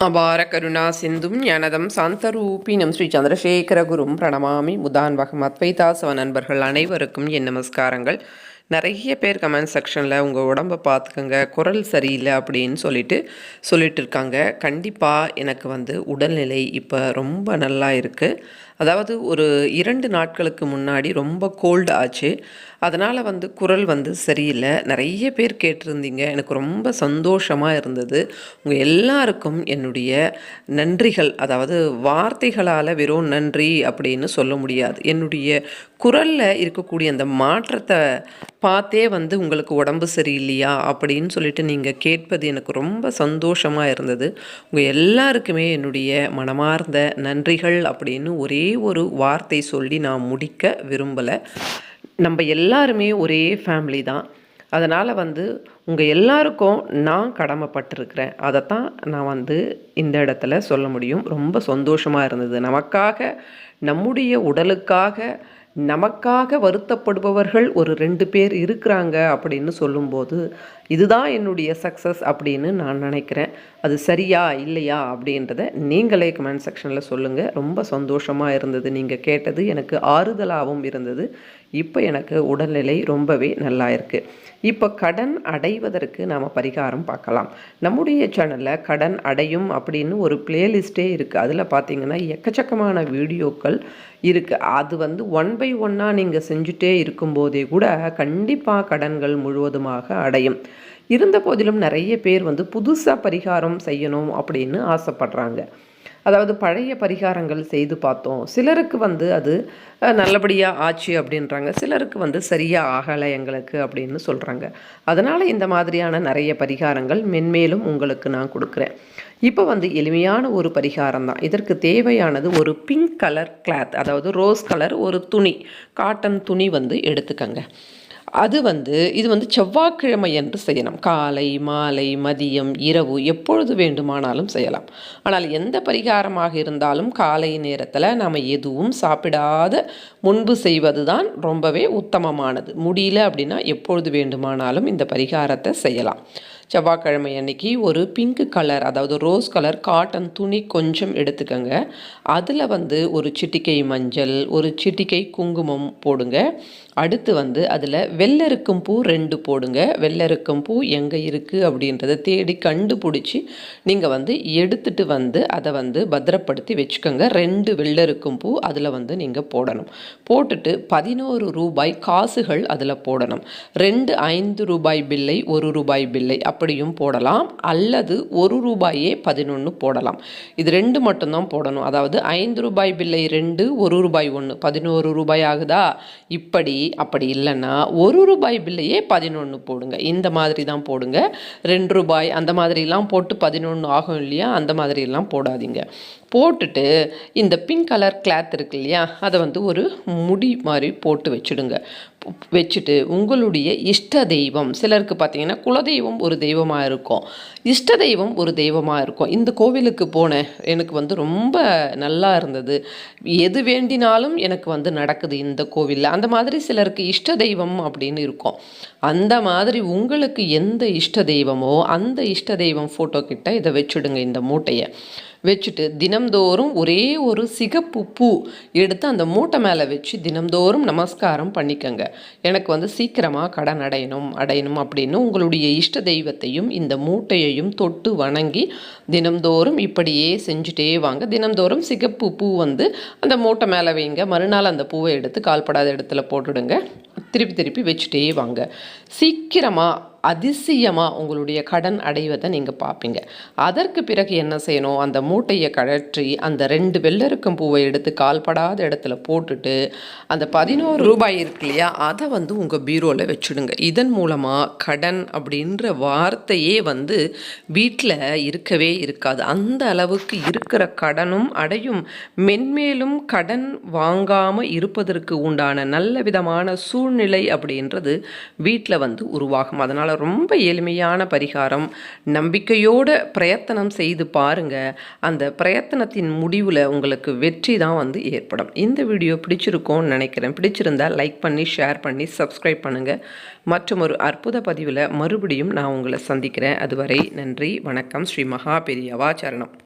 அபார கருணா சிந்தும் ஞானதம் சாந்தரூபினம் ஸ்ரீ சந்திரசேகரகுரும். பிரணமாமி முதான்வகம் அத்வைதாசவ நண்பர்கள் அனைவருக்கும் என் நமஸ்காரங்கள். நிறைய பேர் கமெண்ட் செக்ஷனில் உங்கள் உடம்பை பார்த்துக்கோங்க குரல் சரியில்லை அப்படின்னு சொல்லிட்டு சொல்லிட்டு இருக்காங்க. கண்டிப்பாக எனக்கு வந்து உடல்நிலை இப்போ ரொம்ப நல்லா இருக்குது அதாவது ஒரு இரண்டு நாட்களுக்கு முன்னாடி ரொம்ப கோல்டு ஆச்சு. அதனால் வந்து குரல் வந்து சரியில்லை. நிறைய பேர் கேட்டிருந்தீங்க. எனக்கு ரொம்ப சந்தோஷமாக இருந்தது. உங்கள் எல்லாருக்கும் என்னுடைய நன்றிகள் அதாவது வார்த்தைகளால் வெறும் நன்றி அப்படின்னு சொல்ல முடியாது. என்னுடைய குரலில் இருக்கக்கூடிய அந்த மாற்றத்தை பார்த்தே வந்து உங்களுக்கு உடம்பு சரியில்லையா அப்படின்னு சொல்லிட்டு நீங்கள் கேட்பது எனக்கு ரொம்ப சந்தோஷமாக இருந்தது. உங்கள் எல்லாருக்குமே என்னுடைய மனமார்ந்த நன்றிகள் அப்படின்னு ஒரே ஒரு வார்த்தை சொல்லி நான் முடிக்க விரும்பலை. நம்ம எல்லாருமே ஒரே ஃபேமிலி தான். அதனால் வந்து உங்கள் எல்லாருக்கும் நான் கடமைப்பட்டிருக்கிறேன். அதைத்தான் நான் வந்து இந்த இடத்துல சொல்ல முடியும். ரொம்ப சந்தோஷமாக இருந்தது. நமக்காக நம்முடைய உடலுக்காக நமக்காக வருத்தப்படுபவர்கள் ஒரு ரெண்டு பேர் இருக்கிறாங்க அப்படின்னு சொல்லும்போது இதுதான் என்னுடைய சக்ஸஸ் அப்படின்னு நான் நினைக்கிறேன். அது சரியா இல்லையா அப்படின்றத நீங்களே கமெண்ட் செக்ஷனில் சொல்லுங்கள் ரொம்ப சந்தோஷமாக இருந்தது நீங்கள் கேட்டது. எனக்கு ஆறுதலாகவும் இருந்தது. இப்போ எனக்கு உடல்நிலை ரொம்பவே நல்லா இருக்குது இப்போ கடன் அடைவதற்கு நாம் பரிகாரம் பார்க்கலாம். நம்முடைய சேனலில் கடன் அடையும் அப்படின்னு ஒரு பிளேலிஸ்ட்டே இருக்குது அதில் பார்த்தீங்கன்னா எக்கச்சக்கமான வீடியோக்கள் இருக்குது அது வந்து ஒன் பை ஒன்னாக நீங்கள் செஞ்சுட்டே இருக்கும்போதே கூட கண்டிப்பாக கடன்கள் முழுவதுமாக அடையும். இருந்த போதிலும் நிறைய பேர் வந்து புதுசாக பரிகாரம் செய்யணும் அப்படின்னு ஆசைப்படுறாங்க. அதாவது பழைய பரிகாரங்கள் செய்து பார்த்தோம். சிலருக்கு வந்து அது நல்லபடியாக ஆச்சு அப்படின்றாங்க. சிலருக்கு வந்து சரியாக ஆகலை எங்களுக்கு அப்படின்னு சொல்கிறாங்க அதனால் இந்த மாதிரியான நிறைய பரிகாரங்கள் மென்மேலும் உங்களுக்கு நான் கொடுக்குறேன். இப்போ வந்து எளிமையான ஒரு பரிகாரம் தான். இதற்கு தேவையானது ஒரு பிங்க் கலர் கிளாத் அதாவது ரோஸ் கலர் ஒரு துணி காட்டன் துணி வந்து எடுத்துக்கங்க. அது வந்து இது வந்து செவ்வாய்க்கிழமை என்று செய்யணும் காலை மாலை மதியம் இரவு எப்பொழுது வேண்டுமானாலும் செய்யலாம். ஆனால் எந்த பரிகாரமாக இருந்தாலும் காலை நேரத்தில் நாம் எதுவும் சாப்பிடாத முன்பு செய்வது தான் ரொம்பவே உத்தமமானது. முடியல அப்படின்னா எப்பொழுது வேண்டுமானாலும் இந்த பரிகாரத்தை செய்யலாம். செவ்வாய்க்கிழமை அன்னைக்கு ஒரு பிங்க் கலர் அதாவது ரோஸ் கலர் காட்டன் துணி கொஞ்சம் எடுத்துக்கோங்க. அதில் வந்து ஒரு சிட்டிக்கை மஞ்சள் ஒரு சிட்டிக்கை குங்குமம் போடுங்க. அடுத்து வந்து அதில் வெள்ளருக்கும் பூ ரெண்டு போடுங்க. வெள்ளருக்கும் பூ எங்கே இருக்குது அப்படின்றத தேடி கண்டுபிடிச்சி நீங்கள் வந்து எடுத்துகிட்டு வந்து அதை வந்து பத்திரப்படுத்தி வச்சுக்கோங்க. ரெண்டு வெள்ளருக்கும் பூ அதில் வந்து நீங்கள் போடணும். போட்டுட்டு பதினோரு ரூபாய் காசுகள் அதில் போடணும். ரெண்டு ஐந்து ரூபாய் பில்லை ஒரு ரூபாய் பில்லை. அப்படியும் போடலாம். அல்லது ஒரு ரூபாயே பதினொன்று போடலாம். இது ரெண்டு மட்டும்தான் போடணும். அதாவது ஐந்து ரூபாய் பில்லை ரெண்டு ஒரு ரூபாய் ஒன்று பதினோரு ரூபாய் ஆகுதா? இப்படி அப்படி இல்லைன்னா ஒரு ரூபாய் பில்லையே பதினொன்று போடுங்க. இந்த மாதிரி தான் போடுங்க. ரெண்டு ரூபாய் அந்த மாதிரிலாம் போட்டு பதினொன்று ஆகும் இல்லையா? அந்த மாதிரிலாம் போடாதீங்க. போட்டுட்டு இந்த பிங்க் கலர் கிளாத் இருக்கு இல்லையா அதை வந்து ஒரு முடி மாதிரி போட்டு வச்சுடுங்க. வச்சுட்டு உங்களுடைய இஷ்ட தெய்வம் சிலருக்கு பார்த்தீங்கன்னா குலதெய்வம் ஒரு தெய்வமாக இருக்கும் இஷ்ட தெய்வம் ஒரு தெய்வமாக இருக்கும். இந்த கோவிலுக்கு போனேன் எனக்கு வந்து ரொம்ப நல்லா இருந்தது. எது வேண்டினாலும் எனக்கு வந்து நடக்குது இந்த கோவிலில். அந்த மாதிரி சிலருக்கு இஷ்ட தெய்வம் அப்படின்னு இருக்கும். அந்த மாதிரி உங்களுக்கு எந்த இஷ்ட தெய்வமோ அந்த இஷ்ட தெய்வம் ஃபோட்டோ கிட்ட இதை வச்சுடுங்க இந்த மூட்டையை. வச்சுட்டு தினம்தோறும் ஒரே ஒரு சிகப்பு பூ எடுத்து அந்த மூட்டை மேலே வச்சு தினம்தோறும் நமஸ்காரம் பண்ணிக்கங்க. எனக்கு வந்து சீக்கிரமாக கடன் அடையணும் அடையணும் அப்படின்னு உங்களுடைய இஷ்ட தெய்வத்தையும் இந்த மூட்டையையும் தொட்டு வணங்கி தினம்தோறும் இப்படியே செஞ்சுட்டே வாங்க. தினம்தோறும் சிகப்பு பூ வந்து அந்த மூட்டை மேலே வைங்க. மறுநாள் அந்த பூவை எடுத்து கால்படாத இடத்துல போட்டுடுங்க. திருப்பி திருப்பி வச்சுட்டே வாங்க. சீக்கிரமாக அதிசயமாக உங்களுடைய கடன் அடைவதை நீங்கள் பார்ப்பீங்க அதற்கு பிறகு என்ன செய்யணும்? அந்த மூட்டையை கழற்றி அந்த ரெண்டு வெள்ளருக்கும் பூவை எடுத்து கால்படாத இடத்துல போட்டுட்டு அந்த பதினோரு ரூபாய் இருக்கு இல்லையா அதை வந்து உங்கள் பீரோவில் வச்சுடுங்க. இதன் மூலமாக கடன் அப்படின்ற வார்த்தையே வந்து வீட்டில் இருக்கவே இருக்காது. அந்த அளவுக்கு இருக்கிற கடனும் அடையும். மென்மேலும் கடன் வாங்காமல் இருப்பதற்கு உண்டான நல்ல விதமான சூழ்நிலை அப்படின்றது வீட்டில் வந்து உருவாகும். அதனால் ரொம்ப எளிமையான பரிகாரம். நம்பிக்கையோடு பிரயத்தனம் செய்து பாருங்கள் அந்த பிரயத்தனத்தின் முடிவில் உங்களுக்கு வெற்றி தான் வந்து ஏற்படும். இந்த வீடியோ பிடிச்சிருக்கோன்னு நினைக்கிறேன். பிடிச்சிருந்தால் லைக் பண்ணி ஷேர் பண்ணி சப்ஸ்கிரைப் பண்ணுங்கள் மற்றும் ஒரு அற்புத பதிவில் மறுபடியும் நான் உங்களை சந்திக்கிறேன். அதுவரை நன்றி வணக்கம். ஸ்ரீ மகா பெரியவா சரணம்.